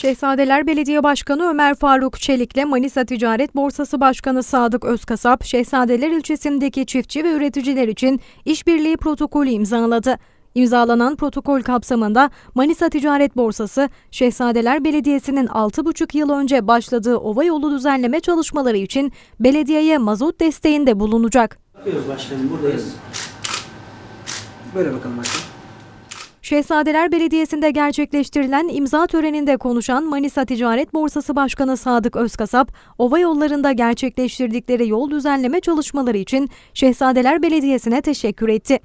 Şehzadeler Belediye Başkanı Ömer Faruk Çelik'le Manisa Ticaret Borsası Başkanı Sadık Özkasap, Şehzadeler ilçesindeki çiftçi ve üreticiler için işbirliği protokolü imzaladı. İmzalanan protokol kapsamında Manisa Ticaret Borsası, Şehzadeler Belediyesi'nin 6,5 yıl önce başladığı ova yolu düzenleme çalışmaları için belediyeye mazot desteğinde bulunacak. Bakıyoruz başkanım buradayız. Böyle bakalım başkanım. Şehzadeler Belediyesi'nde gerçekleştirilen imza töreninde konuşan Manisa Ticaret Borsası Başkanı Sadık Özkasap, ova yollarında gerçekleştirdikleri yol düzenleme çalışmaları için Şehzadeler Belediyesi'ne teşekkür etti.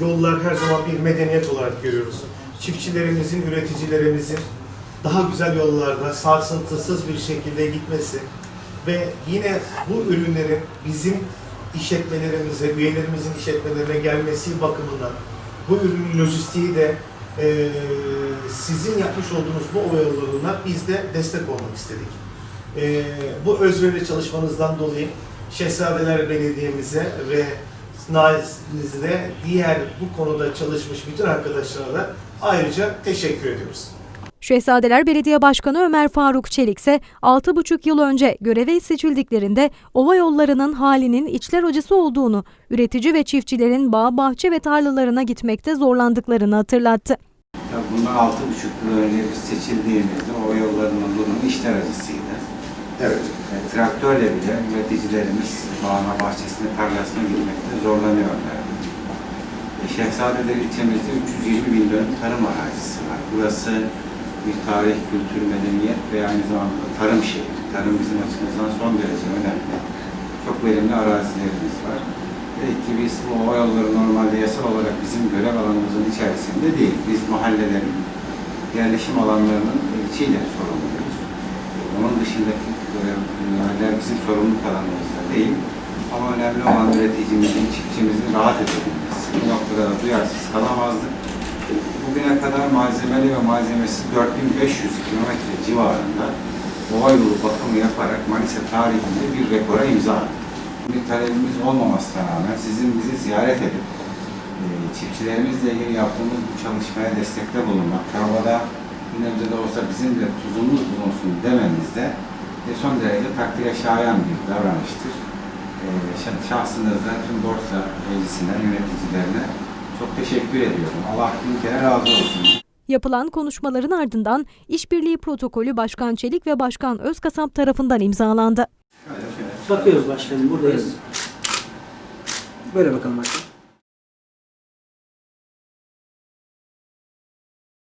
Yollar her zaman bir medeniyet olarak görüyoruz. Çiftçilerimizin, üreticilerimizin daha güzel yollarda sarsıntısız bir şekilde gitmesi ve yine bu ürünlerin bizim işletmelerimize, üyelerimizin işletmelerine gelmesi bakımından bu ürünün lojistiği de eee, sizin yapmış olduğunuz bu oyalarına biz de destek olmak istedik. Eee, bu özverili çalışmanızdan dolayı Şehzadeler Belediye'mize ve Naiz'de diğer bu konuda çalışmış bütün arkadaşlara da ayrıca teşekkür ediyoruz. Şehzadeler Belediye Başkanı Ömer Faruk Çelik ise 6,5 yıl önce göreve seçildiklerinde ova yollarının halinin içler acısı olduğunu, üretici ve çiftçilerin bağ, bahçe ve tarlalarına gitmekte zorlandıklarını hatırlattı. Ya bundan altı buçuk yıl önce biz seçildiğimizde o yollarının durumu işler acısıydı. Evet. E, traktörle bile üreticilerimiz bağına, bahçesine, tarlasına gitmekte zorlanıyorlardı. E, Şehzadeler ilçemizde 320 bin dönüm tarım arazisi var. Burası bir tarih, kültür, medeniyet ve aynı zamanda tarım şehri. Tarım bizim açımızdan son derece önemli. Çok verimli arazilerimiz var. Dedik ki biz bu hava yolları normalde yasal olarak bizim görev alanımızın içerisinde değil. Biz mahallelerin yerleşim alanlarının içiyle sorumluyuz. Onun dışındaki görevler bizim sorumluluk alanımızda değil. Ama önemli olan üreticimizin, çiftçimizin rahat edebilmesi. Bu noktada da duyarsız kalamazdık. Bugüne kadar malzemeli ve malzemesiz 4500 kilometre civarında ova yolu bakımı yaparak Manisa tarihinde bir rekora imza attık. Bir talebimiz olmamasına rağmen sizin bizi ziyaret edip e, çiftçilerimizle ilgili yaptığımız bu çalışmaya destekte bulunmak, çabada bir nebze de olsa bizim de tuzumuz bulunsun dememiz de e, son derece takdire şayan bir davranıştır. E, şah- Şahsınızda tüm borsa meclisine, yöneticilerine çok teşekkür ediyorum. Allah kere razı olsun. Yapılan konuşmaların ardından işbirliği protokolü Başkan Çelik ve Başkan Özkasap tarafından imzalandı. Bakıyoruz başkanım buradayız. Böyle bakalım başkanım.